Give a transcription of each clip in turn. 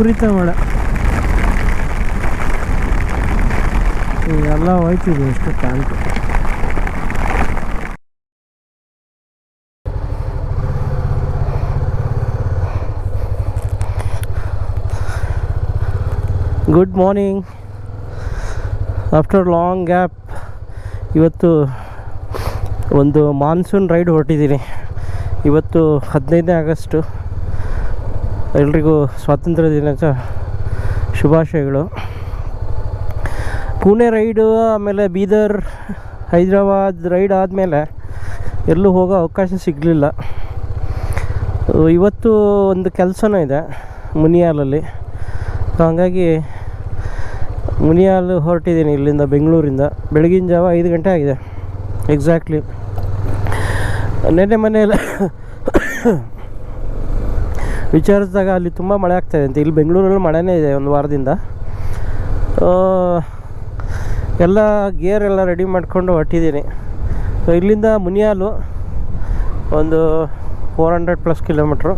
ವಿಪರೀತ ಮಳೆ. ಎಲ್ಲ ಹೋಯ್ತಿದೆ, ಎಷ್ಟು tank good morning after long gap ಇವತ್ತು ಒಂದು ಮಾನ್ಸೂನ್ ರೈಡ್ ಹೊರಟಿದ್ದೀನಿ ಇವತ್ತು ಹದಿನೈದನೇ ಆಗಸ್ಟು. ಎಲ್ರಿಗೂ ಸ್ವಾತಂತ್ರ್ಯ ದಿನದ ಶುಭಾಶಯಗಳು. ಪುಣೆ ರೈಡು, ಆಮೇಲೆ ಬೀದರ್, ಹೈದರಾಬಾದ್ ರೈಡ್ ಆದಮೇಲೆ ಎಲ್ಲೂ ಹೋಗೋ ಅವಕಾಶ ಸಿಗಲಿಲ್ಲ. ಇವತ್ತು ಒಂದು ಕೆಲಸನೂ ಇದೆ ಮುನಿಯಾಲಲ್ಲಿ. ಹಾಗಾಗಿ ಮುನಿಯಾಲು ಹೊರಟಿದ್ದೀನಿ ಇಲ್ಲಿಂದ ಬೆಂಗಳೂರಿಂದ. ಬೆಳಗಿನ ಜಾವ ಐದು ಗಂಟೆ ಆಗಿದೆ ಎಕ್ಸಾಕ್ಟ್ಲಿ ನೆನ್ನೆ ಮನೆಯಲ್ಲ ವಿಚಾರಿಸಿದಾಗ ಅಲ್ಲಿ ತುಂಬ ಮಳೆ ಆಗ್ತಾಯಿದೆ ಅಂತ. ಇಲ್ಲಿ ಬೆಂಗಳೂರಲ್ಲಿ ಮಳೆನೇ ಇದೆ ಒಂದು ವಾರದಿಂದ. ಎಲ್ಲ ಗೇರ್ ಎಲ್ಲ ರೆಡಿ ಮಾಡಿಕೊಂಡು ಹೊಟ್ಟಿದ್ದೀನಿ ಸೊ ಇಲ್ಲಿಂದ ಮುನಿಯಾಲು ಒಂದು ಫೋರ್ ಹಂಡ್ರೆಡ್ ಪ್ಲಸ್ ಕಿಲೋಮೀಟ್ರು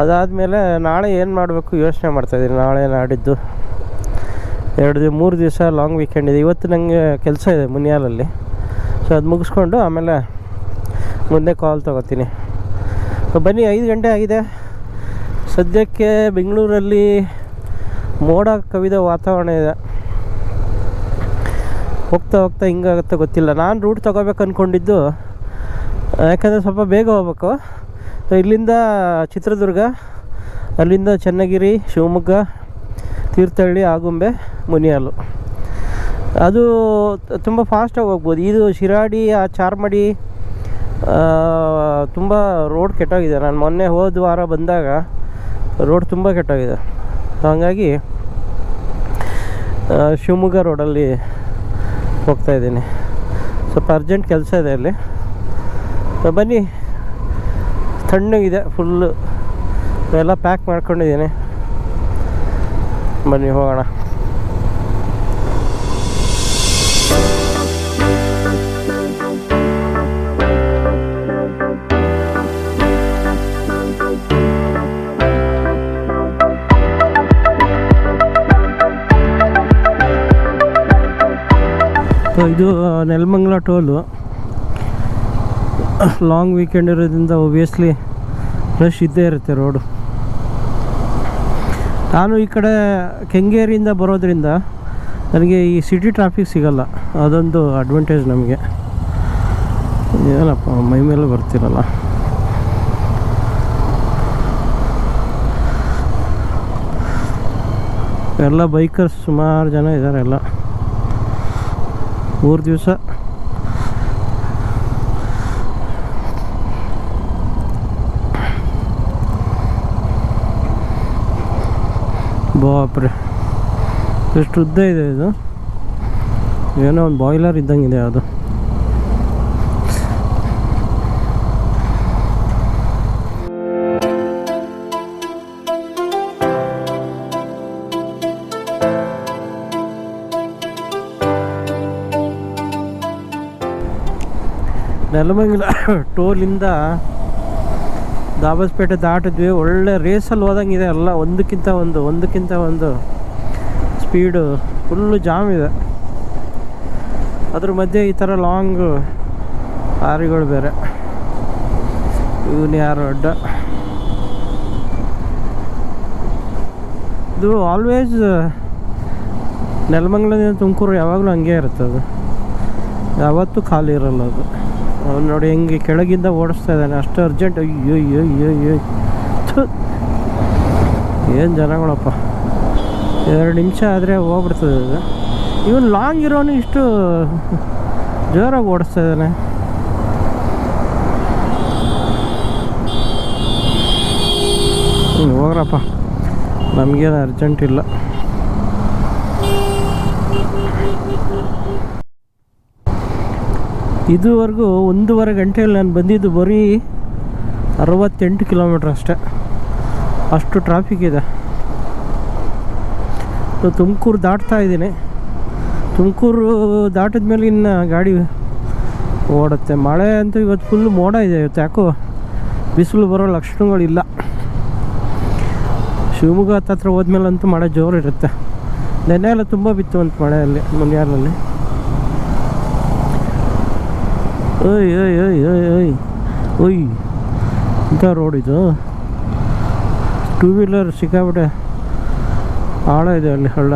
ಅದಾದಮೇಲೆ ನಾಳೆ ಏನು ಮಾಡಬೇಕು ಯೋಚನೆ ಮಾಡ್ತಾಯಿದ್ದೀನಿ ನಾಳೆ ನಾಡಿದ್ದು ಎರಡು ದಿವ, ಮೂರು ದಿವಸ ಲಾಂಗ್ ವೀಕೆಂಡ್ ಇದೆ. ಇವತ್ತು ನನಗೆ ಕೆಲಸ ಇದೆ ಮುನಿಯಾಲಲ್ಲಿ. ಸೊ ಅದು ಮುಗಿಸ್ಕೊಂಡು ಆಮೇಲೆ ಮುಂದೆ ಕಾಲ್ ತೊಗೋತೀನಿ. ಬನ್ನಿ, ಐದು ಗಂಟೆ ಆಗಿದೆ. ಸದ್ಯಕ್ಕೆ ಬೆಂಗಳೂರಲ್ಲಿ ಮೋಡ ಕವಿದ ವಾತಾವರಣ ಇದೆ. ಹೋಗ್ತಾ ಹೋಗ್ತಾ ಹಿಂಗಾಗುತ್ತೆ ಗೊತ್ತಿಲ್ಲ. ನಾನು ರೂಟ್ ತೊಗೋಬೇಕು ಅಂದ್ಕೊಂಡಿದ್ದು ಯಾಕಂದರೆ ಸ್ವಲ್ಪ ಬೇಗ ಹೋಗ್ಬೇಕು. ಸೊ ಇಲ್ಲಿಂದ ಚಿತ್ರದುರ್ಗ, ಅಲ್ಲಿಂದ ಚನ್ನಗಿರಿ, ಶಿವಮೊಗ್ಗ, ತೀರ್ಥಹಳ್ಳಿ, ಆಗುಂಬೆ, ಮುನಿಯಾಲು. ಅದು ತುಂಬ ಫಾಸ್ಟಾಗಿ ಹೋಗ್ಬೋದು. ಇದು ಶಿರಾಡಿ, ಆ ಚಾರ್ಮಡಿ ತುಂಬ ರೋಡ್ ಕೆಟ್ಟೋಗಿದೆ. ನಾನು ಮೊನ್ನೆ ಹೋದ ವಾರ ಬಂದಾಗ ರೋಡ್ ತುಂಬ ಕೆಟ್ಟೋಗಿದೆ. ಹಾಗಾಗಿ ಶಿವಮೊಗ್ಗ ರೋಡಲ್ಲಿ ಹೋಗ್ತಾ ಇದ್ದೀನಿ. ಸ್ವಲ್ಪ ಅರ್ಜೆಂಟ್ ಕೆಲಸ ಇದೆ ಅಲ್ಲಿ. ಬನ್ನಿ. ತಣ್ಣಗಿದೆ ಫುಲ್ಲು ಎಲ್ಲ ಪ್ಯಾಕ್ ಮಾಡ್ಕೊಂಡಿದ್ದೀನಿ. ಬನ್ನಿ, ಹೋಗೋಣ. ಸೊ ಇದು ನೆಲಮಂಗಲ ಟೋಲು ಲಾಂಗ್ ವೀಕೆಂಡ್ ಇರೋದ್ರಿಂದ ಒಬ್ವಿಯಸ್ಲಿ ರಶ್ ಇದ್ದೇ ಇರುತ್ತೆ ರೋಡು ನಾನು ಈ ಕಡೆ ಕೆಂಗೇರಿಯಿಂದ ಬರೋದ್ರಿಂದ ನನಗೆ ಈ ಸಿಟಿ ಟ್ರಾಫಿಕ್ ಸಿಗಲ್ಲ. ಅದೊಂದು ಅಡ್ವಾಂಟೇಜ್ ನಮಗೆ. ಏನಪ್ಪ, ಮೈ ಮೇಲೆ ಬರ್ತಿರಲ್ಲ. ಎಲ್ಲ ಬೈಕರ್ಸ್ ಸುಮಾರು ಜನ ಇದ್ದಾರೆ ಎಲ್ಲ. ಮೂರು ದಿವಸ. ಬಾಪ್ರೆ ಎಷ್ಟು ಉದ್ದ ಇದೆ ಇದು? ಏನೋ ಒಂದು ಬಾಯ್ಲರ್ ಇದ್ದಂಗೆ ಇದೆ ಅದು ನೆಲಮಂಗಲ ಟೋಲಿಂದ ದಾಬಸ್ಪೇಟೆ ದಾಟಿದ್ವಿ. ಒಳ್ಳೆ ರೇಸಲ್ಲಿ ಹೋದಂಗಿದೆ ಎಲ್ಲ. ಒಂದಕ್ಕಿಂತ ಒಂದು ಒಂದಕ್ಕಿಂತ ಒಂದು ಸ್ಪೀಡು ಫುಲ್ಲು ಜಾಮ್ ಇದೆ. ಅದ್ರ ಮಧ್ಯೆ ಈ ಥರ ಲಾಂಗ್ ಲಾರಿಗಳು ಬೇರೆ. ಇವನು ಯಾರು ಅಡ್ಡ? ಇದು ಆಲ್ವೇಸ್ ನೆಲಮಂಗ್ಲದಿಂದ ತುಮಕೂರು ಯಾವಾಗಲೂ ಹಂಗೆ ಇರುತ್ತೆ ಅದು. ಯಾವತ್ತೂ ಖಾಲಿ ಇರಲ್ಲ ಅದು. ಅವ್ನು ನೋಡಿ ಹೆಂಗೆ ಕೆಳಗಿಂದ ಓಡಿಸ್ತಾ ಇದ್ದಾನೆ. ಅಷ್ಟು ಅರ್ಜೆಂಟ್ ಅಯ್ಯೋ ಅಯ್ಯೋ ಅಯ್ಯೋ ಅಯ್ಯೋ ಏನು ಜನಗಳಪ್ಪ. ಎರಡು ನಿಮಿಷ ಆದರೆ ಹೋಗ್ಬಿಡ್ತದೆ ಅದು ಇವನು ಲಾಂಗ್ ಇರೋನು ಇಷ್ಟು ಜೋರಾಗಿ ಓಡಿಸ್ತಾ ಇದ್ದಾನೆ. ಹೋಗ್ರಪ್ಪ. ನಮಗೇನು ಅರ್ಜೆಂಟ್ ಇಲ್ಲ. ಇದುವರೆಗೂ ಒಂದೂವರೆ ಗಂಟೆಯಲ್ಲಿ ನಾನು ಬಂದಿದ್ದು ಬರೀ ಅರವತ್ತೆಂಟು ಕಿಲೋಮೀಟ್ರ್ ಅಷ್ಟೇ. ಅಷ್ಟು ಟ್ರಾಫಿಕ್ ಇದೆ. ತುಮಕೂರು ದಾಟ್ತಾ ಇದ್ದೀನಿ. ತುಮಕೂರು ದಾಟಿದ ಮೇಲೆ ಇನ್ನು ಗಾಡಿ ಓಡುತ್ತೆ. ಮಳೆ ಅಂತೂ ಇವತ್ತು ಫುಲ್ ಮೋಡ ಇದೆ ಇವತ್ತು. ಯಾಕೋ ಬಿಸಿಲು ಬರೋ ಲಕ್ಷಣಗಳಿಲ್ಲ. ಶಿವಮೊಗ್ಗ ಹತ್ತತ್ರ ಹೋದ್ಮೇಲೆ ಅಂತೂ ಮಳೆ ಜೋರು ಇರುತ್ತೆ ನೆನ್ನೆ ಎಲ್ಲ ತುಂಬ ಬಿತ್ತು ಅಂತ ಮಳೆಯಲ್ಲಿ ಮುನ್ಯಾರಲ್ಲಿ ಓಯ್ ಓಯ್ ಓಯ್ ಓಯ್ ಓಯ್ ಓಯ್, ಇಂಥ ರೋಡ್ ಇದು. ಟೂ ವೀಲರ್ ಸಿಕ್ಕಾಬಿಟ್ಟೆ ಆಳ ಇದೆ ಅಲ್ಲಿ, ಹಳ್ಳ.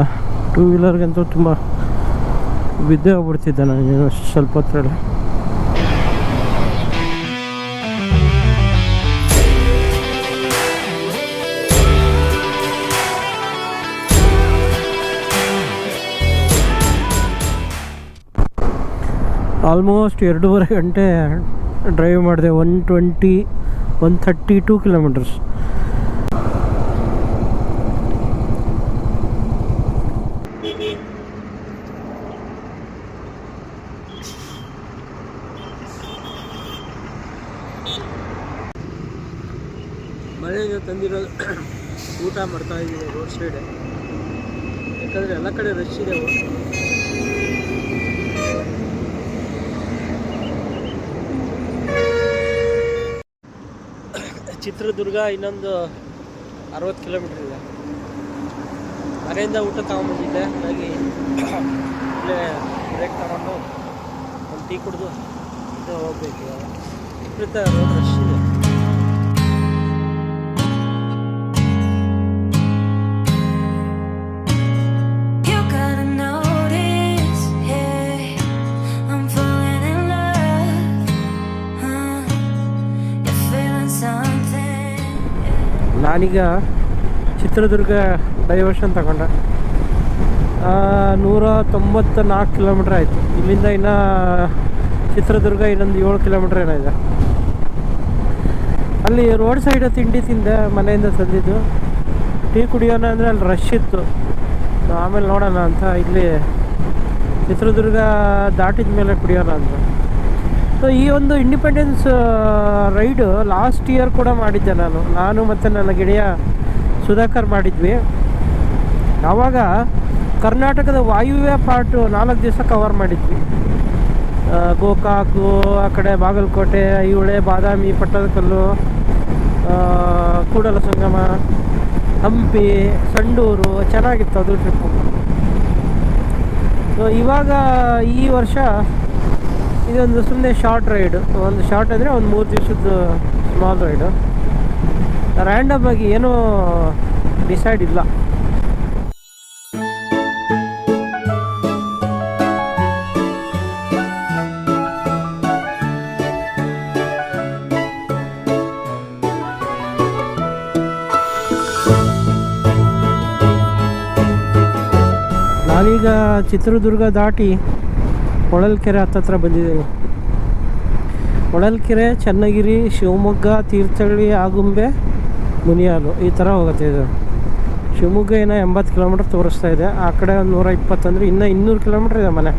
ಟೂ ವೀಲರ್ಗಂತೂ ತುಂಬ ಬಿದ್ದೇ ಹೋಗ್ಬಿಡ್ತಿದ್ದೆ ನನಗೆ ಸ್ವಲ್ಪ ಹೊತ್ತರಲ್ಲಿ ಆಲ್ಮೋಸ್ಟ್ ಎರಡೂವರೆ ಗಂಟೆ ಡ್ರೈವ್ ಮಾಡಿದೆ one twenty one thirty two kilometres ಮಳೆಗೆ ತಂದಿರೋದು ಊಟ ಮಾಡ್ತಾ ಇದ್ದೀವಿ ರೋಡ್ ಸೈಡ್ ಯಾಕಂದರೆ ಎಲ್ಲ ಕಡೆ ರಶ್ ಇದೆ ಚಿತ್ರದುರ್ಗ ಇನ್ನೊಂದು ಅರವತ್ತು ಕಿಲೋಮೀಟ್ರ್ ಇದೆ. ಮನೆಯಿಂದ ಊಟ ತಗೊಂಬಂದಿದ್ದೆ. ಹಾಗಾಗಿ ಇಲ್ಲೇ ಬ್ರೇಕ್ ತಗೊಂಡು ಒಂದು ಟೀ ಕುಡಿದು ಹೋಗ್ಬೇಕು ವಿಪರೀತ ರೋಡ್ ರಶ್ ನಾನೀಗ ಚಿತ್ರದುರ್ಗ ಡೈವರ್ಷನ್ ತಗೊಂಡೆ. ನೂರ ತೊಂಬತ್ತ ನಾಲ್ಕು ಕಿಲೋಮೀಟ್ರ್ ಆಯಿತು. ಇಲ್ಲಿಂದ ಇನ್ನು ಚಿತ್ರದುರ್ಗ ಇನ್ನೊಂದು ಏಳು ಕಿಲೋಮೀಟ್ರ್ ಏನೋ ಇದೆ. ಅಲ್ಲಿ ರೋಡ್ ಸೈಡ್ ತಿಂಡಿ ತಿಂದೆ, ಮನೆಯಿಂದ ತಂದಿದ್ದು. ಟೀ ಕುಡಿಯೋಣ ಅಂದರೆ ಅಲ್ಲಿ ರಶ್ ಇತ್ತು. ಆಮೇಲೆ ನೋಡೋಣ ಅಂತ ಇಲ್ಲಿ ಚಿತ್ರದುರ್ಗ ದಾಟಿದ ಮೇಲೆ ಕುಡಿಯೋಣ ಅಂತ. ಸೊ ಈ ಒಂದು ಇಂಡಿಪೆಂಡೆನ್ಸ್ ರೈಡು ಲಾಸ್ಟ್ ಇಯರ್ ಕೂಡ ಮಾಡಿದ್ದೆ ನಾನು. ನಾನು ಮತ್ತು ನನ್ನ ಗೆಳೆಯ ಸುಧಾಕರ್ ಮಾಡಿದ್ವಿ. ಆವಾಗ ಕರ್ನಾಟಕದ ವಾಯುವ್ಯ ಪಾರ್ಟು ನಾಲ್ಕು ದಿವಸ ಕವರ್ ಮಾಡಿದ್ವಿ. ಗೋಕಾಕು, ಆ ಕಡೆ ಬಾಗಲಕೋಟೆ ಐಹೊಳೆ ಬಾದಾಮಿ, ಪಟ್ಟದಕಲ್ಲು ಕೂಡಲ ಸಂಗಮ, ಹಂಪಿ, ಸಂಡೂರು, ಚೆನ್ನಾಗಿತ್ತು ಅದು ಟ್ರಿಪ್ಪು ಸೊ ಇವಾಗ ಈ ವರ್ಷ ಇದೊಂದು ಸುಮ್ಮನೆ ಶಾರ್ಟ್ ರೈಡು ಒಂದು ಶಾರ್ಟ್ ಅಂದರೆ ಒಂದು ಮೂರು ದಿವಸದ್ದು ಸ್ಮಾಲ್ ರೈಡು ರ್ಯಾಂಡಮ್ ಆಗಿ ಏನೂ ಡಿಸೈಡ್ ಇಲ್ಲ. ನಾನೀಗ ಚಿತ್ರದುರ್ಗ ದಾಟಿ ಹೊಳಲ್ಕೆರೆ ಹತ್ತತ್ರ ಬಂದಿದ್ದೀನಿ ಹೊಳಲ್ಕೆರೆ, ಚನ್ನಗಿರಿ, ಶಿವಮೊಗ್ಗ, ತೀರ್ಥಹಳ್ಳಿ, ಆಗುಂಬೆ, ಮುನಿಯಾಲು ಈ ಥರ ಹೋಗುತ್ತೆ ಇದು. ಶಿವಮೊಗ್ಗ ಏನೋ ಎಂಬತ್ತು ಕಿಲೋಮೀಟ್ರ್ ತೋರಿಸ್ತಾ ಇದೆ. ಆ ಕಡೆ ಒಂದು ನೂರ ಇಪ್ಪತ್ತಂದರೆ ಇನ್ನೂ ಇನ್ನೂರು ಕಿಲೋಮೀಟ್ರ್ ಇದೆ ಮನೆ.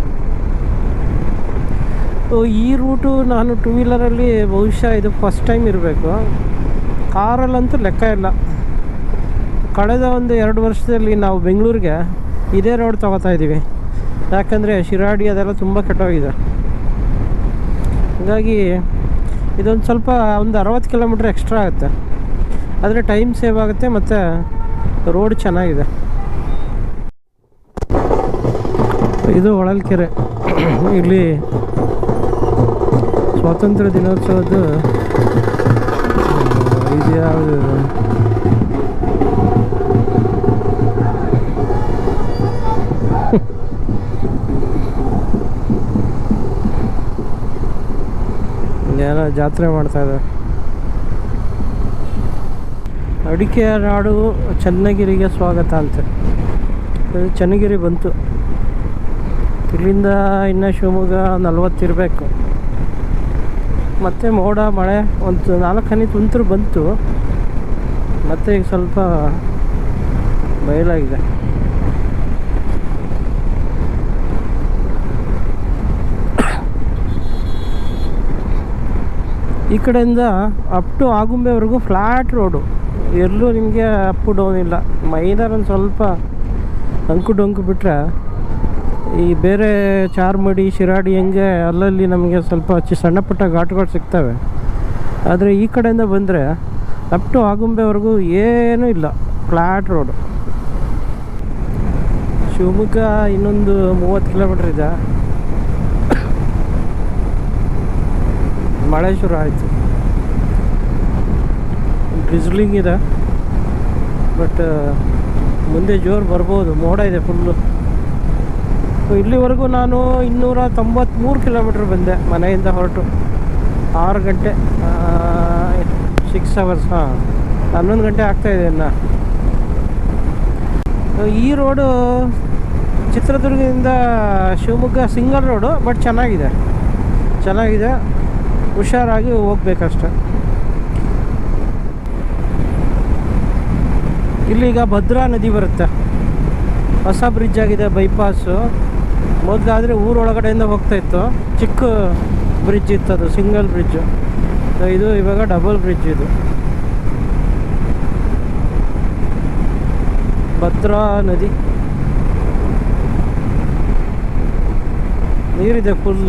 ಈ ರೂಟು ನಾನು ಟೂ ವೀಲರಲ್ಲಿ ಬಹುಶಃ ಇದು ಫಸ್ಟ್ ಟೈಮ್ ಇರಬೇಕು. ಕಾರಲ್ಲಂತೂ ಲೆಕ್ಕ ಇಲ್ಲ. ಕಳೆದ ಒಂದು ಎರಡು ವರ್ಷದಲ್ಲಿ ನಾವು ಬೆಂಗಳೂರಿಗೆ ಇದೇ ರೋಡ್ ತೊಗೋತಾ ಇದ್ದೀವಿ ಯಾಕಂದರೆ ಶಿರಾಡಿ ಅದೆಲ್ಲ ತುಂಬ ಕೆಟ್ಟೋಗಿದೆ. ಹಾಗಾಗಿ ಇದೊಂದು ಸ್ವಲ್ಪ ಒಂದು ಅರವತ್ತು ಕಿಲೋಮೀಟ್ರ್ ಎಕ್ಸ್ಟ್ರಾ ಆಗುತ್ತೆ. ಆದರೆ ಟೈಮ್ ಸೇವ್ ಆಗುತ್ತೆ ಮತ್ತು ರೋಡ್ ಚೆನ್ನಾಗಿದೆ. ಇದು ಹೊಳಲ್ಕೆರೆ. ಇಲ್ಲಿ ಸ್ವಾತಂತ್ರ್ಯ ದಿನೋತ್ಸವದ್ದು, ಇದು ಯಾವುದು ಜಾತ್ರೆ ಮಾಡ್ತಾ ಇದ್ದಾರೆ. ಅಡಿಕೆ ನಾಡು ಚನ್ನಗಿರಿಗೆ ಸ್ವಾಗತ ಅಂತೆ. ಚನ್ನಗಿರಿ ಬಂತು. ಇಲ್ಲಿಂದ ಇನ್ನು ಶಿವಮೊಗ್ಗ ನಲ್ವತ್ತಿರಬೇಕು ಮತ್ತು ಮೋಡ, ಮಳೆ, ಒಂದು ನಾಲ್ಕು ತುಂತರು ಬಂತು. ಮತ್ತೆ ಈಗ ಸ್ವಲ್ಪ ಬಯಲಾಗಿದೆ. ಈ ಕಡೆಯಿಂದ ಅಪ್ ಟು ಆಗುಂಬೆವರೆಗೂ ಫ್ಲ್ಯಾಟ್ ರೋಡು ಎಲ್ಲೂ ನಿಮಗೆ ಅಪ್ ಡೌನ್ ಇಲ್ಲ. ಒಂದು ಸ್ವಲ್ಪ ಅಂಕು ಡೊಂಕು ಬಿಟ್ಟರೆ ಈ ಬೇರೆ ಚಾರ್ಮಡಿ, ಶಿರಾಡಿ ಹೆಂಗೆ ಅಲ್ಲಲ್ಲಿ ನಮಗೆ ಸ್ವಲ್ಪ ಹಚ್ಚಿ ಸಣ್ಣ ಪುಟ್ಟ ಘಾಟ್ಗಳು ಸಿಗ್ತವೆ. ಆದರೆ ಈ ಕಡೆಯಿಂದ ಬಂದರೆ ಅಪ್ ಟು ಆಗುಂಬೆವರೆಗೂ ಏನೂ ಇಲ್ಲ. ಫ್ಲಾಟ್ ರೋಡು ಶಿವಮೊಗ್ಗ ಇನ್ನೊಂದು ಮೂವತ್ತು ಕಿಲೋಮೀಟ್ರ್ ಇದೆ. ಮಳೆ ಶುರು ಆಯಿತು. ಡ್ರಿಸ್ಲಿಂಗ್ ಇದೆ. ಬಟ್, ಮುಂದೆ ಜೋರು ಬರ್ಬೋದು. ಮೋಡ ಇದೆ ಫುಲ್ಲು ಇಲ್ಲಿವರೆಗೂ ನಾನು ಇನ್ನೂರ ತೊಂಬತ್ತ್ಮೂರು ಕಿಲೋಮೀಟ್ರ್ ಬಂದೆ ಮನೆಯಿಂದ ಹೊರಟು. ಆರು ಗಂಟೆ ಸಿಕ್ಸ್ ಅವರ್ಸ್ ಹಾಂ, ಹನ್ನೊಂದು ಗಂಟೆ ಆಗ್ತಾಯಿದೆ ಇನ್ನು. ಈ ರೋಡು ಚಿತ್ರದುರ್ಗದಿಂದ ಶಿವಮೊಗ್ಗ, ಸಿಂಗಲ್ ರೋಡು ಬಟ್ ಚೆನ್ನಾಗಿದೆ. ಚೆನ್ನಾಗಿದೆ. ಹುಷಾರಾಗಿ ಹೋಗ್ಬೇಕಷ್ಟೆ. ಇಲ್ಲಿಗ ಭದ್ರಾ ನದಿ ಬರುತ್ತೆ. ಹೊಸ ಬ್ರಿಡ್ಜ್ ಆಗಿದೆ ಬೈಪಾಸು ಮೊದಲಾದರೆ ಊರೊಳಗಡೆಯಿಂದ ಹೋಗ್ತಾ ಇತ್ತು. ಚಿಕ್ಕ ಬ್ರಿಡ್ಜ್ ಇತ್ತು ಅದು ಸಿಂಗಲ್ ಬ್ರಿಡ್ಜು ಇದು ಇವಾಗ ಡಬಲ್ ಬ್ರಿಡ್ಜ್ ಇದು. ಭದ್ರಾ ನದಿ. ನೀರಿದೆ ಫುಲ್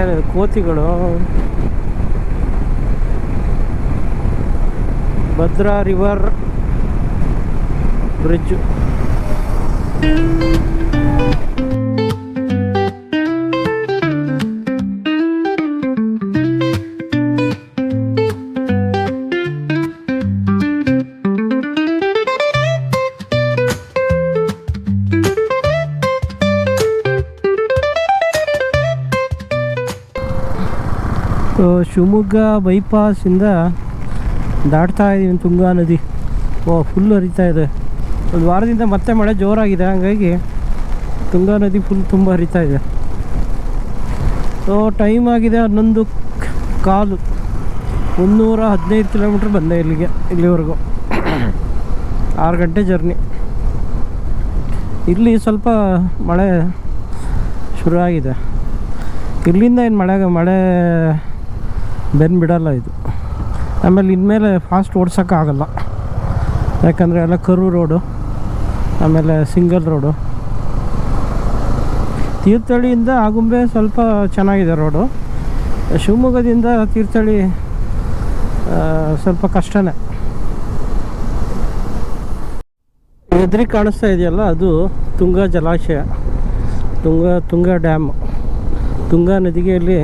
ಏನಿದೆ ಕೋತಿಗಳು? Bhadra river bridge. So Shivamogga ಬೈಪಾಸಿಂದ ದಾಟ್ತಾ ಇದ್ದೀವಿ ತುಂಗಾ ನದಿ. ಓ ಫುಲ್ ಹರಿತಾ ಇದೆ. ಒಂದು ವಾರದಿಂದ ಮತ್ತೆ ಮಳೆ ಜೋರಾಗಿದೆ, ಹಾಗಾಗಿ ತುಂಗಾ ನದಿ ಫುಲ್ ತುಂಬ ಹರಿತಾ ಇದೆ. ಸೊ ಟೈಮ್ ಆಗಿದೆ ಹನ್ನೊಂದು ಕಾಲು. ಮುನ್ನೂರ ಹದಿನೈದು ಕಿಲೋಮೀಟ್ರ್ ಬಂದೆ ಇಲ್ಲಿಗೆ, ಇಲ್ಲಿವರೆಗೂ. ಆರು ಗಂಟೆ ಜರ್ನಿ ಇಲ್ಲಿ ಸ್ವಲ್ಪ ಮಳೆ ಶುರುವಾಗಿದೆ ಇಲ್ಲಿಂದ ಏನು ಮಳೆ ಮಳೆ ಬೆನ್ನು ಬಿಡಲ್ಲ ಇದು. ಆಮೇಲೆ ಇನ್ಮೇಲೆ ಫಾಸ್ಟ್ ಓಡ್ಸೋಕ್ಕಾಗಲ್ಲ ಯಾಕಂದರೆ ಎಲ್ಲ ಕರು ರೋಡು ಆಮೇಲೆ ಸಿಂಗಲ್ ರೋಡು ತೀರ್ಥಹಳ್ಳಿಯಿಂದ ಆಗುಂಬೆ ಸ್ವಲ್ಪ ಚೆನ್ನಾಗಿದೆ ರೋಡು ಶಿವಮೊಗ್ಗದಿಂದ ತೀರ್ಥಹಳ್ಳಿ ಸ್ವಲ್ಪ ಕಷ್ಟನೇ. ಎದುರಿಗೆ ಕಾಣಿಸ್ತಾ ಇದೆಯಲ್ಲ, ಅದು ತುಂಗಾ ಜಲಾಶಯ. ತುಂಗ, ತುಂಗಾ ಡ್ಯಾಮ್ ತುಂಗಾ ನದಿಗೆ ಇಲ್ಲಿ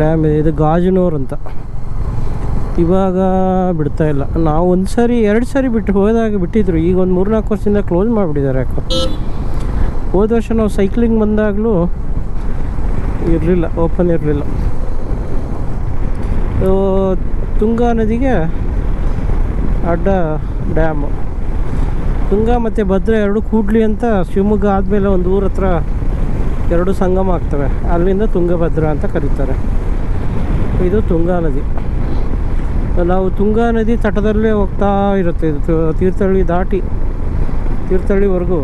ಡ್ಯಾಮ್ ಇದೆ. ಇದು ಗಾಜನೂರು ಅಂತ. ಇವಾಗ ಬಿಡ್ತಾ ಇಲ್ಲ. ನಾವು ಒಂದು ಸಾರಿ, ಎರಡು ಸಾರಿ ಬಿಟ್ಟು ಹೋದಾಗ ಬಿಟ್ಟಿದ್ರು. ಈಗ ಒಂದು ಮೂರ್ನಾಲ್ಕು ವರ್ಷದಿಂದ ಕ್ಲೋಸ್ ಮಾಡಿಬಿಟ್ಟಿದ್ದಾರೆ ಯಾಕೆ. ಹೋದ ವರ್ಷ ನಾವು ಸೈಕ್ಲಿಂಗ್ ಬಂದಾಗಲೂ ಇರಲಿಲ್ಲ ಓಪನ್ ಇರಲಿಲ್ಲ. ತುಂಗಾ ನದಿಗೆ ಅಡ್ಡ ಡ್ಯಾಮು ತುಂಗಾ ಮತ್ತು ಭದ್ರಾ ಎರಡು ಕೂಡ್ಲಿ ಅಂತ ಶಿವಮೊಗ್ಗ ಆದಮೇಲೆ ಒಂದು ಊರ ಹತ್ರ ಎರಡು ಸಂಗಮ ಆಗ್ತವೆ. ಅಲ್ಲಿಂದ ತುಂಗಭದ್ರಾ ಅಂತ ಕರೀತಾರೆ. ಇದು ತುಂಗಾ ನದಿ. ನಾವು ತುಂಗಾ ನದಿ ತಟದಲ್ಲೇ ಹೋಗ್ತಾ ಇರುತ್ತೆ. ಇದು ತೀರ್ಥಹಳ್ಳಿ ದಾಟಿ ತೀರ್ಥಹಳ್ಳಿವರೆಗೂ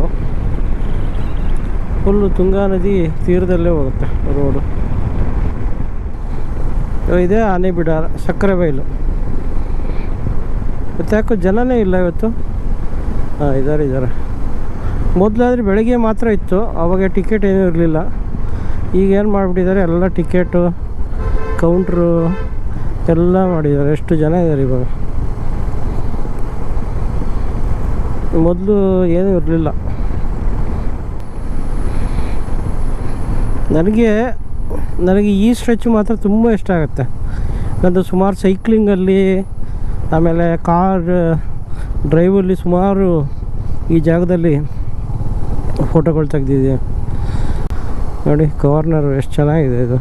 ಫುಲ್ಲು ತುಂಗಾ ನದಿ ತೀರದಲ್ಲೇ ಹೋಗುತ್ತೆ ರೋಡು. ಇದೆ ಆನೆ ಬಿಡಾರ ಸಕ್ಕರೆ ಬೈಲು. ಮತ್ತು ಯಾಕೋ ಜನನೇ ಇಲ್ಲ ಇವತ್ತು? ಹಾಂ, ಇದ್ದಾರೆ ಇದ್ದಾರೆ. ಮೊದಲಾದರೆ ಬೆಳಗ್ಗೆ ಮಾತ್ರ ಇತ್ತು, ಅವಾಗ ಟಿಕೆಟ್ ಏನೂ ಇರಲಿಲ್ಲ. ಈಗ ಏನು ಮಾಡಿಬಿಟ್ಟಿದ್ದಾರೆ, ಎಲ್ಲ ಟಿಕೆಟು ಕೌಂಟ್ರು ಎಲ್ಲ ಮಾಡಿದ್ದಾರೆ. ಎಷ್ಟು ಜನ ಇದ್ದಾರೆ ಇವಾಗ? ಮೊದಲು ಏನೂ ಇರಲಿಲ್ಲ. ನನಗೆ ನನಗೆ ಈ ಸ್ಟ್ರೆಚ್ ಮಾತ್ರ ತುಂಬ ಇಷ್ಟ ಆಗುತ್ತೆ. ನಂದು ಸುಮಾರು ಸೈಕ್ಲಿಂಗಲ್ಲಿ ಆಮೇಲೆ ಕಾರ್ ಡ್ರೈವಲ್ಲಿ ಸುಮಾರು ಈ ಜಾಗದಲ್ಲಿ ಫೋಟೋಗಳು ತೆಗೆದಿದೆ. ನೋಡಿ ಕಾರ್ನರು ಎಷ್ಟು ಚೆನ್ನಾಗಿದೆ ಇದು.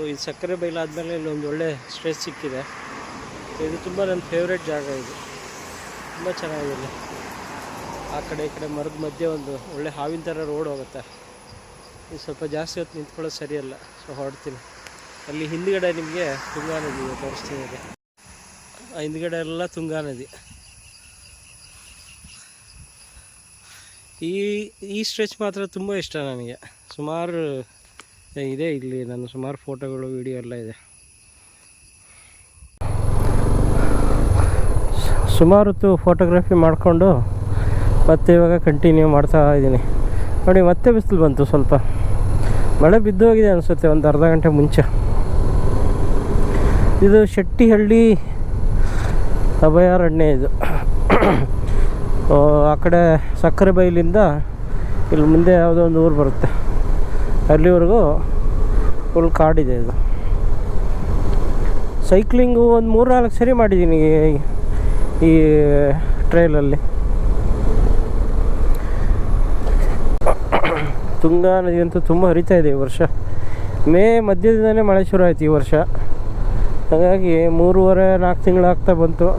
ಈ ಸಕ್ಕರೆ ಬೈಲಾದಮೇಲೆ ಇಲ್ಲೊಂದು ಒಳ್ಳೆ ಸ್ಟ್ರೆಸ್ ಸಿಕ್ಕಿದೆ. ಇದು ತುಂಬ ನನ್ನ ಫೇವ್ರೆಟ್ ಜಾಗ ಇದು. ತುಂಬ ಚೆನ್ನಾಗಿದೆ. ಆ ಕಡೆ ಈ ಕಡೆ ಮರದ ಮಧ್ಯೆ ಒಂದು ಒಳ್ಳೆ ಹಾವಿನ ಥರ ರೋಡ್ ಹೋಗುತ್ತೆ. ಇದು ಸ್ವಲ್ಪ ಜಾಸ್ತಿ ಹೊತ್ತು ನಿಂತ್ಕೊಳ್ಳೋದು ಸರಿಯಲ್ಲ, ಸೊ ಹೊರಡ್ತೀನಿ. ಅಲ್ಲಿ ಹಿಂದ್ಗಡೆ ನಿಮಗೆ ತುಂಗಾ ನದಿ ಇದೆ ತೋರಿಸ್ತೀನಿ ಇದೆ ಆ ಹಿಂದ್ಗಡೆ ಎಲ್ಲ ತುಂಗಾ ನದಿ. ಈ ಈ ಸ್ಟ್ರೆಚ್ ಮಾತ್ರ ತುಂಬ ಇಷ್ಟ ನನಗೆ. ಸುಮಾರು ಇದೆ ಇಲ್ಲಿ ನನ್ನ ಸುಮಾರು ಫೋಟೋಗಳು ವಿಡಿಯೋ ಎಲ್ಲ ಇದೆ. ಸುಮಾರು ಹೊತ್ತು ಫೋಟೋಗ್ರಫಿ ಮಾಡಿಕೊಂಡು, ಮತ್ತೆ ಇವಾಗ ಕಂಟಿನ್ಯೂ ಮಾಡ್ತಾ ಇದ್ದೀನಿ. ನೋಡಿ, ಮತ್ತೆ ಬಿಸಿಲು ಬಂತು ಸ್ವಲ್ಪ. ಮಳೆ ಬಿದ್ದು ಹೋಗಿದೆ ಅನಿಸುತ್ತೆ, ಒಂದು ಅರ್ಧ ಗಂಟೆ ಮುಂಚೆ. ಇದು ಶೆಟ್ಟಿಹಳ್ಳಿ ಅಭಯಾರಣ್ಯ ಇದು. ಆ ಕಡೆ ಸಕ್ಕರೆ ಬೈಲಿಂದ ಇಲ್ಲಿ ಮುಂದೆ ಯಾವುದೋ ಒಂದು ಊರು ಬರುತ್ತೆ. ಅಲ್ಲಿವರೆಗೂ ಫುಲ್ ಕಾಡಿದೆ ಇದು ಸೈಕ್ಲಿಂಗು ಒಂದು ಮೂರು ನಾಲ್ಕು ಸರಿ ಮಾಡಿದ್ದೀನಿ ಈ- ಟ್ರೈಲಲ್ಲಿ ತುಂಗಾ ನದಿ ಅಂತೂ ತುಂಬ ಹರಿತಾ ಇದೆ ಈ ವರ್ಷ. ಮೇ ಮಧ್ಯದಿಂದಲೇ ಮಳೆ ಶುರು ಆಯಿತು ಈ ವರ್ಷ. ಹಾಗಾಗಿ ಮೂರುವರೆ ನಾಲ್ಕು ತಿಂಗಳಾಗ್ತಾ ಬಂತು.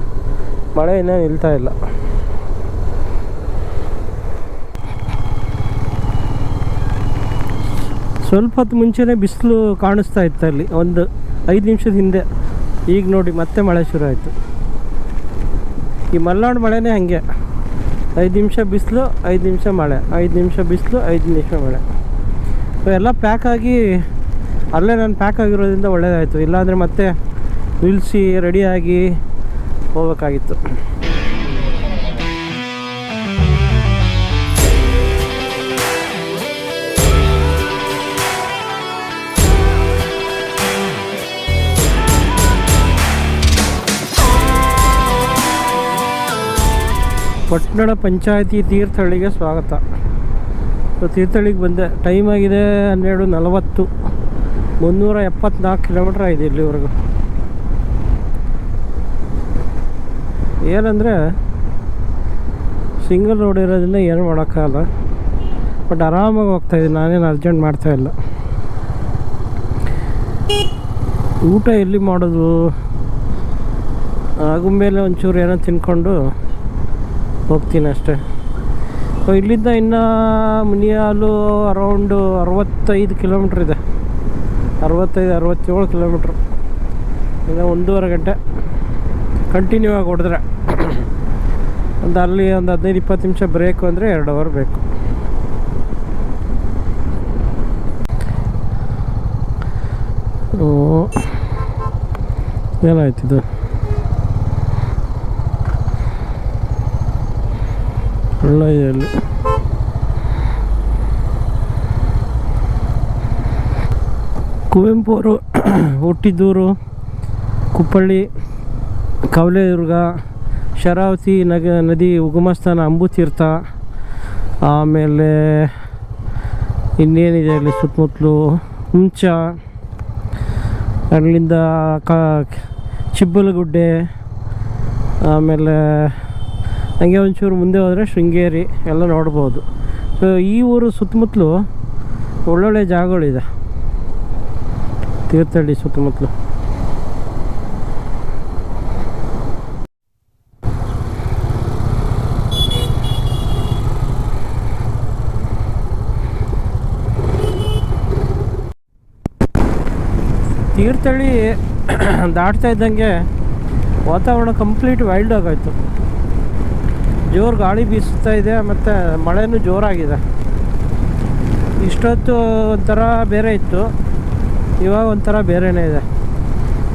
ಮಳೆ ಇನ್ನೂ ನಿಲ್ತಾ ಇಲ್ಲ. ಸ್ವಲ್ಪ ಹೊತ್ತು ಮುಂಚೆನೇ ಬಿಸಿಲು ಕಾಣಿಸ್ತಾ ಇತ್ತು ಅಲ್ಲಿ. ಒಂದು ಐದು ನಿಮಿಷದ ಹಿಂದೆ. ಈಗ ನೋಡಿ ಮತ್ತೆ ಮಳೆ ಶುರು ಆಯಿತು. ಈ ಮಲ್ನಾಡು ಮಳೆನೇ ಹಾಗೆ. ಐದು ನಿಮಿಷ ಬಿಸಿಲು, ಐದು ನಿಮಿಷ ಮಳೆ. ಐದು ನಿಮಿಷ ಬಿಸಿಲು, ಐದು ನಿಮಿಷ ಮಳೆ. ಎಲ್ಲ ಪ್ಯಾಕ್ ಆಗಿ ಅಲ್ಲೇ ನಾನು ಪ್ಯಾಕ್ ಆಗಿರೋದ್ರಿಂದ ಒಳ್ಳೆಯದಾಯಿತು ಇಲ್ಲಾಂದರೆ ಮತ್ತೆ ನಿಲ್ಲಿಸಿ ರೆಡಿಯಾಗಿ ಹೋಗ್ಬೇಕಾಗಿತ್ತು. ಪಟ್ಟಣ ಪಂಚಾಯತಿ ತೀರ್ಥಹಳ್ಳಿಗೆ ಸ್ವಾಗತ. ತೀರ್ಥಹಳ್ಳಿಗೆ ಬಂದೆ. ಟೈಮ್ ಆಗಿದೆ ಹನ್ನೆರಡು ನಲವತ್ತು. ಮುನ್ನೂರ ಎಪ್ಪತ್ನಾಲ್ಕು ಕಿಲೋಮೀಟ್ರ್ ಆಗಿದೆ ಇಲ್ಲಿವರೆಗೂ. ಏನಂದರೆ ಸಿಂಗಲ್ ರೋಡ್ ಇರೋದ್ರಿಂದ ಏನು ಮಾಡೋಕ್ಕಾಗಲ್ಲ. ಬಟ್ ಆರಾಮಾಗಿ ಹೋಗ್ತಾಯಿದ್ದೀನಿ ನಾನೇನು ಅರ್ಜೆಂಟ್ ಮಾಡ್ತಾ ಇಲ್ಲ. ಊಟ ಎಲ್ಲಿ ಮಾಡೋದು? ಆಗುಂಬೇಲೆ ಒಂಚೂರು ಏನೋ ತಿನ್ಕೊಂಡು ಹೋಗ್ತೀನಿ ಅಷ್ಟೇ. ಸೊ ಇಲ್ಲಿಂದ ಇನ್ನು ಮುನಿಯಾಲು ಅರೌಂಡು ಅರವತ್ತೈದು ಕಿಲೋಮೀಟ್ರ್ ಇದೆ. ಅರವತ್ತೈದು, ಅರವತ್ತೇಳು ಕಿಲೋಮೀಟ್ರ್ ಇನ್ನು ಒಂದೂವರೆ ಗಂಟೆ. ಕಂಟಿನ್ಯೂ ಆಗಿ ಹೊಡೆದ್ರೆ ಒಂದು ಅಲ್ಲಿ ಒಂದು ಹದಿನೈದು, ಇಪ್ಪತ್ತು ನಿಮಿಷ ಬ್ರೇಕು ಅಂದರೆ ಎರಡು ಅವರ್ ಬೇಕು. ಏನಾಯ್ತಿದು ಅಲ್ಲಿ ಕುವೆಂಪು ಅವರು, ಹುಟ್ಟಿದ್ದೂರು, ಕುಪ್ಪಳ್ಳಿ, ಕವಲೇದುರ್ಗ, ಶರಾವತಿ ನಗ, ನದಿ ಉಗಮಸ್ಥಾನ, ಅಂಬುತೀರ್ಥ, ಆಮೇಲೆ ಇನ್ನೇನಿದೆ ಅಲ್ಲಿ ಸುತ್ತಮುತ್ತಲು? ಹುಂಚ, ಅಲ್ಲಿಂದ ಕ, ಚಿಬ್ಬಲಗುಡ್ಡೆ, ಆಮೇಲೆ ಹಂಗೆ ಒಂಚೂರು ಮುಂದೆ ಹೋದರೆ ಶೃಂಗೇರಿ ಎಲ್ಲ ನೋಡ್ಬೋದು. ಸೊ ಈ ಊರು ಸುತ್ತಮುತ್ತಲು ಒಳ್ಳೊಳ್ಳೆ ಜಾಗಗಳಿದೆ. ತೀರ್ಥಹಳ್ಳಿ ಸುತ್ತಮುತ್ತಲು. ತೀರ್ಥಹಳ್ಳಿ ದಾಟ್ತಾ ಇದ್ದಂಗೆ ವಾತಾವರಣ ಕಂಪ್ಲೀಟ್ ವೈಲ್ಡ್ ಆಗೋಯ್ತು ಜೋರು ಗಾಳಿ ಬೀಸುತ್ತಾ ಇದೆ, ಮತ್ತು ಮಳೆನೂ ಜೋರಾಗಿದೆ. ಇಷ್ಟೊತ್ತು ಒಂಥರ ಬೇರೆ ಇತ್ತು, ಇವಾಗ ಒಂಥರ ಬೇರೆನೇ ಇದೆ.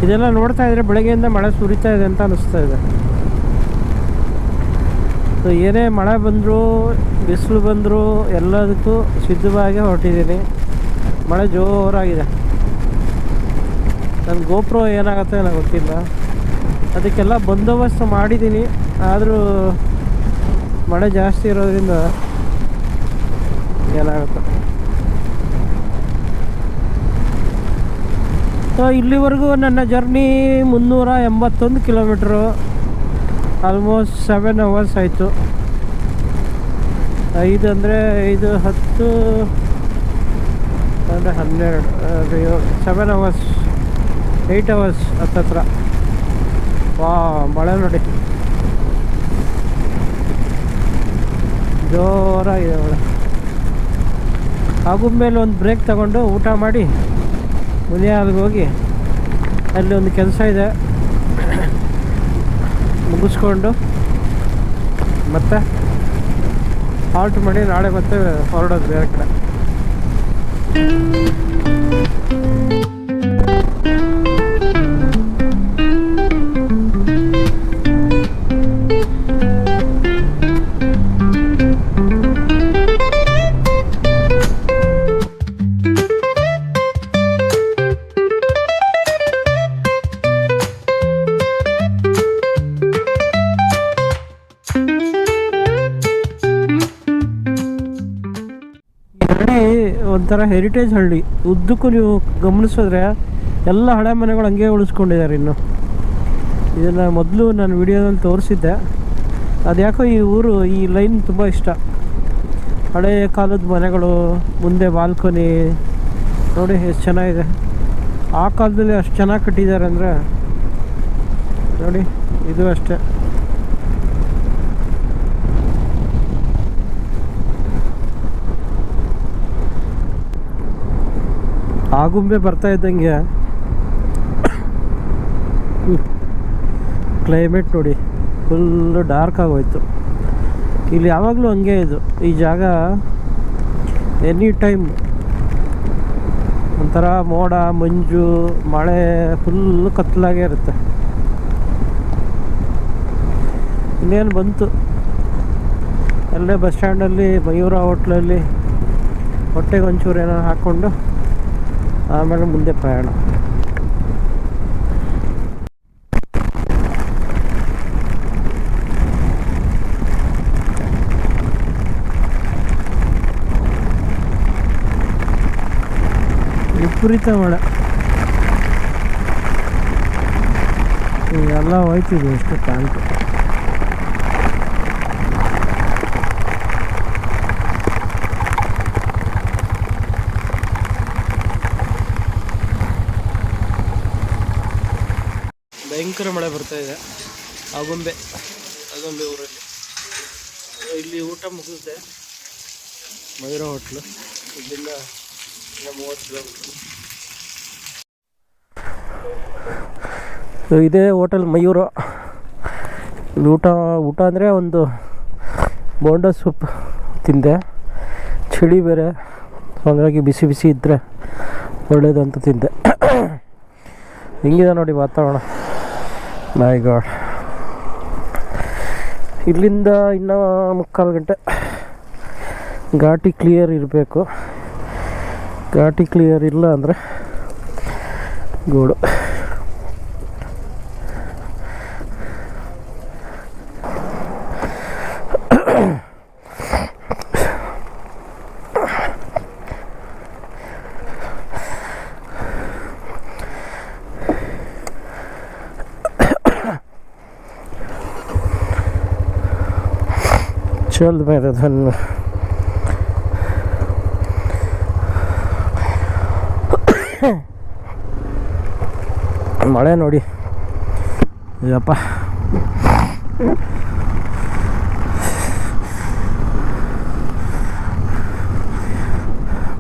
ಇದೆಲ್ಲ ನೋಡ್ತಾ ಇದ್ರೆ ಬೆಳಗ್ಗೆಯಿಂದ ಮಳೆ ಸುರಿತಾ ಇದೆ ಅಂತ ಅನಿಸ್ತಾ ಇದೆ. ಸೊ ಏನೇ ಮಳೆ ಬಂದರೂ, ಬಿಸಿಲು ಬಂದರೂ ಎಲ್ಲದಕ್ಕೂ ಸಿದ್ಧವಾಗಿ ಹೊರಟಿದ್ದೀನಿ. ಮಳೆ ಜೋರಾಗಿದೆ. ನನ್ನ ಗೋಪ್ರೋ ಏನಾಗುತ್ತೆ ನನಗೆ ಗೊತ್ತಿಲ್ಲ. ಅದಕ್ಕೆಲ್ಲ ಬಂದೋಬಸ್ತ್ ಮಾಡಿದ್ದೀನಿ, ಆದರೂ ಮಳೆ ಜಾಸ್ತಿ ಇರೋದ್ರಿಂದ ಏನಾಗುತ್ತೆ? ಸೊ ಇಲ್ಲಿವರೆಗೂ ನನ್ನ ಜರ್ನಿ ಮುನ್ನೂರ ಎಂಬತ್ತೊಂದು ಕಿಲೋಮೀಟ್ರು ಆಲ್ಮೋಸ್ಟ್ ಸೆವೆನ್ ಅವರ್ಸ್ ಆಯಿತು. ಐದು ಅಂದರೆ ಐದು ಹತ್ತು ಅಂದರೆ ಹನ್ನೆರಡು ಸೆವೆನ್ ಅವರ್ಸ್ ಏಯ್ಟ್ ಅವರ್ಸ್ ಹತ್ತತ್ರ. ವಾ, ಮಳೆ ನೋಡಿ. ಜೋರಾಗಿದೆ ಹಾಗೂ ಆಗುಂಬೇಲೆ ಒಂದು ಬ್ರೇಕ್ ತಗೊಂಡು ಊಟ ಮಾಡಿ ಮುನಿಯಾಲ್ಗೆ ಹೋಗಿ ಅಲ್ಲಿ ಒಂದು ಕೆಲಸ ಇದೆ. ಮುಗಿಸ್ಕೊಂಡು ಮತ್ತೆ ಹಾಲ್ಟ್ ಮಾಡಿ ನಾಳೆ ಮತ್ತೆ ಹೊರಡೋದು ಬೇರೆ ಕಡೆ. ಒಂಥರ ಹೆರಿಟೇಜ್ ಹಳ್ಳಿ. ಉದ್ದಕ್ಕೂ ನೀವು ಗಮನಿಸಿದ್ರೆ ಎಲ್ಲ ಹಳೆ ಮನೆಗಳು ಹಂಗೆ ಉಳಿಸ್ಕೊಂಡಿದ್ದಾರೆ ಇನ್ನು. ಇದನ್ನು ಮೊದಲು ನಾನು ವಿಡಿಯೋದಲ್ಲಿ ತೋರಿಸಿದ್ದೆ. ಅದ್ಯಾಕೋ ಈ ಊರು, ಈ ಲೈನ್ ತುಂಬ ಇಷ್ಟ. ಹಳೆ ಕಾಲದ ಮನೆಗಳು, ಮುಂದೆ ಬಾಲ್ಕನಿ ನೋಡಿ ಎಷ್ಟು ಚೆನ್ನಾಗಿದೆ. ಆ ಕಾಲದಲ್ಲಿ ಅಷ್ಟು ಚೆನ್ನಾಗಿ ಕಟ್ಟಿದ್ದಾರೆ ಅಂದರೆ, ನೋಡಿ, ಇದು ಅಷ್ಟೇ. ಆಗುಂಬೆ ಬರ್ತಾ ಇದ್ದಂಗೆ ಕ್ಲೈಮೇಟ್ ನೋಡಿ ಫುಲ್ಲು ಡಾರ್ಕ್ ಆಗೋಯ್ತು. ಇಲ್ಲಿ ಯಾವಾಗಲೂ ಹಂಗೆ ಇದು, ಈ ಜಾಗ ಎನಿ ಟೈಮ್ ಒಂಥರ ಮೋಡ, ಮಂಜು, ಮಳೆ ಫುಲ್ಲು ಕತ್ತಲಾಗೇ ಇರುತ್ತೆ. ಇನ್ನೇನು ಬಂತು? ಅಲ್ಲೇ ಬಸ್ ಸ್ಟ್ಯಾಂಡಲ್ಲಿ ಮಯೂರ ಹೋಟ್ಲಲ್ಲಿ ಹೊಟ್ಟೆಗೆ ಒಂಚೂರು ಏನೋ ಹಾಕ್ಕೊಂಡು ಆಮೇಲೆ ಮುಂದೆ ಪ್ರಯಾಣ ವಿಪರೀತ ಮಳೆ ಎಲ್ಲ ಹೋಯ್ತಿದೆ ಎಷ್ಟು ಪ್ಯಾಂಟು ಭಯಂಕರ ಮಳೆ ಬರ್ತಾ ಇದೆ. ಆಗುಂಬೆ ಆಗುಂಬೆ ಊರಲ್ಲಿ. ಇಲ್ಲಿ ಊಟ ಮುಗಿಸಿದೆ. ಮಯೂರ ಹೋಟ್ಲು. ಇಲ್ಲಿಂದ ಮೂವತ್ತು ಕಿಲೋಮೀಟ್ರ್ ಇದೇ ಹೋಟೆಲ್ ಮಯೂರ. ಊಟ ಊಟ ಅಂದರೆ ಒಂದು ಬೋಂಡ ಸೂಪ್ ತಿಂದೆ. ಚಳಿ ಬೇರೆ. ಹಾಗಾಗಿ ಬಿಸಿ ಬಿಸಿ ಇದ್ದರೆ ಒಳ್ಳೆಯದು ಅಂತ ತಿಂದೆ. ಹಿಂಗಿದೆ ನೋಡಿ ವಾತಾವರಣ. ಮೈ ಗಾಡ್ ಇಲ್ಲಿಂದ ಇನ್ನೂ ಮುಕ್ಕಾಲು ಗಂಟೆ. ಘಾಟಿ ಕ್ಲಿಯರ್ ಇರಬೇಕು. ಘಾಟಿ ಕ್ಲಿಯರ್ ಇಲ್ಲ ಅಂದರೆ ಗೋಡು. ಚಲ್ ಮೇಲೆ ಧನ್ಯ ಮಳೆ ನೋಡಿ ಅಯ್ಯಪ್ಪ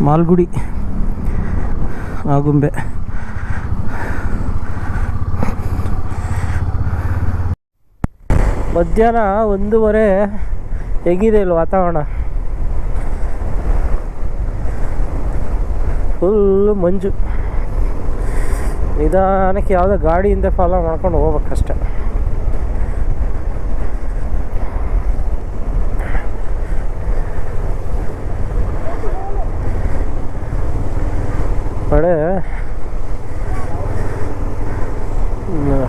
ಮಾಲ್ಗುಡಿ ಆಗುಂಬೆ ಮಧ್ಯಾಹ್ನ ಒಂದೂವರೆ ಹೇಗಿದೆ ಇಲ್ಲಿ ವಾತಾವರಣ? ಫುಲ್ಲು ಮಂಜು. ನಿಧಾನಕ್ಕೆ ಯಾವುದೋ ಗಾಡಿಯಿಂದ ಫಾಲೋ ಮಾಡ್ಕೊಂಡು ಹೋಗ್ಬೇಕಷ್ಟೆ ಮಳೆ ಹ್ಮ್.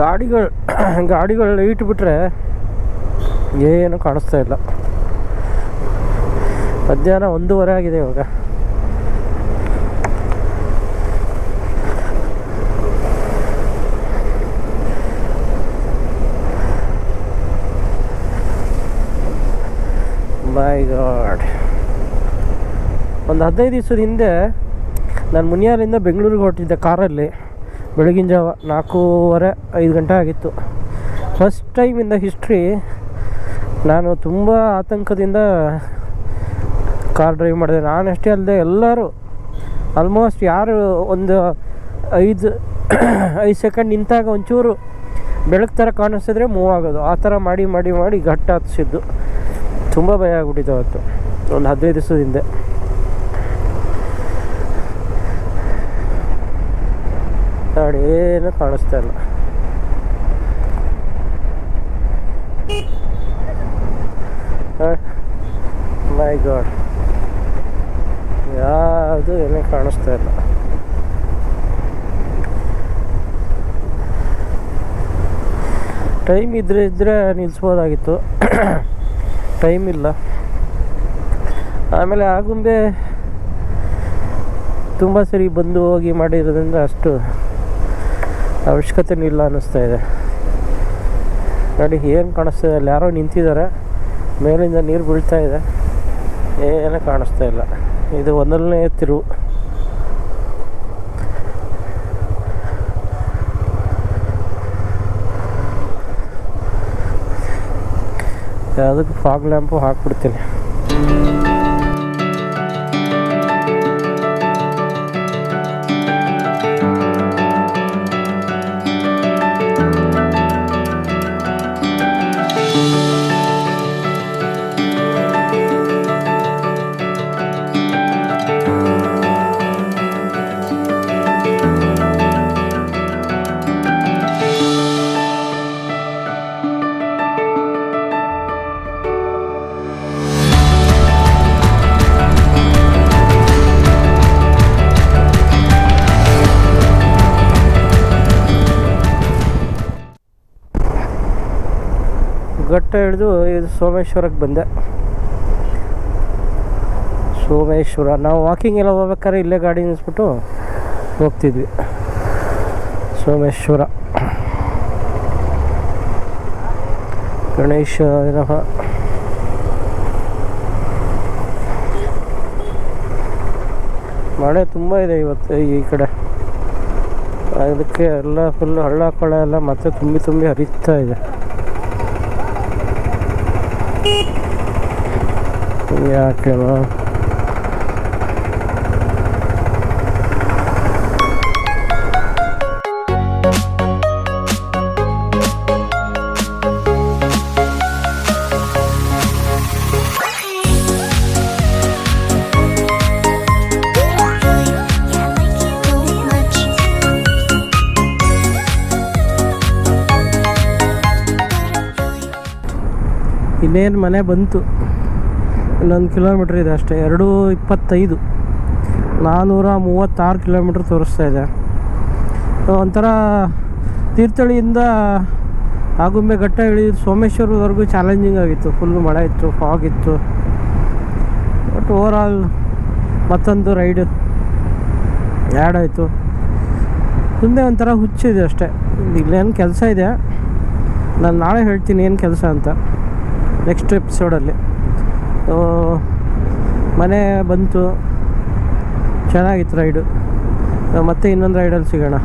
ಗಾಡಿಗಳು ಗಾಡಿಗಳು ಲೈಟ್ ಬಿಟ್ಟರೆ ಏನು ಕಾಣಿಸ್ತಾ ಇಲ್ಲ. ಮಧ್ಯಾಹ್ನ ಒಂದೂವರೆ ಆಗಿದೆ ಇವಾಗ. ಬೈ ಗಾಡ್ ಒಂದು ಹದಿನೈದು ದಿವಸದ ಹಿಂದೆ ನಾನು ಮುನಿಯಾರಿಂದ ಬೆಂಗಳೂರಿಗೆ ಹೊರಟಿದ್ದೆ ಕಾರಲ್ಲಿ. ಬೆಳಗಿನ ಜಾವ ನಾಲ್ಕೂವರೆ, ಐದು ಗಂಟೆ ಆಗಿತ್ತು. ಫಸ್ಟ್ ಟೈಮ್ ಇಂದ ಹಿಸ್ಟ್ರಿ ನಾನು ತುಂಬ ಆತಂಕದಿಂದ ಕಾರ್ ಡ್ರೈವ್ ಮಾಡಿದೆ. ನಾನಷ್ಟೇ ಅಲ್ಲದೆ ಎಲ್ಲರೂ ಆಲ್ಮೋಸ್ಟ್ ಯಾರು ಒಂದು ಐದು ಐದು ಸೆಕೆಂಡ್ ನಿಂತಾಗ ಒಂಚೂರು ಬೆಳಕು ಥರ ಕಾಣಿಸ್ತಿದ್ರೆ ಮೂವ್ ಆಗೋದು. ಆ ಥರ ಮಾಡಿ ಮಾಡಿ ಮಾಡಿ ಘಟ್ಟ ಹತ್ತಿಸಿದ್ದು ತುಂಬ ಭಯ ಆಗ್ಬಿಟ್ಟಿತ್ತು ಅವತ್ತು. ಒಂದು ಹದಿನೈದು ದಿವಸದ ಹಿಂದೆ ನೋಡಿ ಏನು ಕಾಣಿಸ್ತಾ ಇಲ್ಲ. ಮೈ ಗಾಡ್ ಯಾವುದು ಏನೇ ಕಾಣಿಸ್ತಾ ಇಲ್ಲ. ಟೈಮ್ ಇದ್ರೆ ಇದ್ದರೆ ನಿಲ್ಲಿಸ್ಬೋದಾಗಿತ್ತು ಟೈಮ್ ಇಲ್ಲ. ಆಮೇಲೆ ಆಗುಂಬೆ ತುಂಬ ಸರಿ ಬಂದು ಹೋಗಿ ಮಾಡಿರೋದ್ರಿಂದ ಅಷ್ಟು ಅವಶ್ಯಕತೆನೂ ಇಲ್ಲ ಅನ್ನಿಸ್ತಾ ಇದೆ. ನೋಡಿ, ಏನು ಕಾಣಿಸ್ತಾ ಅಲ್ಲಿ ಯಾರೋ ನಿಂತಿದ್ದಾರೆ. ಮೇಲಿಂದ ನೀರು ಬೀಳ್ತಾ ಇದೆ. ಏನೂ ಕಾಣಿಸ್ತಾ ಇಲ್ಲ. ಇದು ಒಂದನೇ ತಿರುವು ಯಾವುದಕ್ಕೆ ಫಾಗ್ ಲ್ಯಾಂಪು ಹಾಕ್ಬಿಡ್ತೀನಿ. ಹಿಡಿದು ಇದು ಸೋಮೇಶ್ವರಕ್ಕೆ ಬಂದೆ. ಸೋಮೇಶ್ವರ, ನಾವು ವಾಕಿಂಗ್ ಎಲ್ಲ ಹೋಗ್ಬೇಕಾದ್ರೆ ಇಲ್ಲೇ ಗಾಡಿ ನಿಲ್ಲಿಸ್ಬಿಟ್ಟು ಹೋಗ್ತಿದ್ವಿ. ಸೋಮೇಶ್ವರ. ಗಣೇಶ ನಮಃ. ಮಳೆ ತುಂಬ ಇದೆ ಇವತ್ತು ಈ ಕಡೆ. ಅದಕ್ಕೆ ಎಲ್ಲ ಫುಲ್ ಹಳ್ಳ ಕೊಳ್ಳ ಎಲ್ಲ ಮತ್ತೆ ತುಂಬಿ ತುಂಬಿ ಹರಿತಾ ಇದೆ. E aquela ಇನ್ನೇನು ಮನೆ ಬಂತು. ಇನ್ನೊಂದು ಕಿಲೋಮೀಟ್ರ್ ಇದೆ ಅಷ್ಟೇ, ಎರಡು ಇಪ್ಪತ್ತೈದು. ನಾನ್ನೂರ ಮೂವತ್ತಾರು ಕಿಲೋಮೀಟ್ರ್ ತೋರಿಸ್ತಾ ಇದೆ. ಒಂಥರ ತೀರ್ಥಹಳ್ಳಿಯಿಂದ ಆಗುಂಬೆ ಘಟ್ಟ ಇಳಿದು ಸೋಮೇಶ್ವರವರೆಗೂ ಚಾಲೆಂಜಿಂಗ್ ಆಗಿತ್ತು. ಫುಲ್ ಮಳೆ ಇತ್ತು ಫಾಗ್ ಇತ್ತು. ಬಟ್ ಓವರ್ ಆಲ್ ಮತ್ತೊಂದು ರೈಡ್ ಆ್ಯಡ್ ಆಯಿತು. ಮುಂದೆ ಒಂಥರ ಹುಚ್ಚಿದೆ ಅಷ್ಟೇ. ಇಲ್ಲೇನು ಕೆಲಸ ಇದೆ. ನಾನು ನಾಳೆ ಹೇಳ್ತೀನಿ ಏನು ಕೆಲಸ ಅಂತ. ನೆಕ್ಸ್ಟ್ ಎಪಿಸೋಡಲ್ಲಿ ಮನೆ ಬಂತು. ಚೆನ್ನಾಗಿತ್ತು ರೈಡು ಮತ್ತೆ ಇನ್ನೊಂದು ರೈಡಲ್ಲಿ ಸಿಗೋಣ.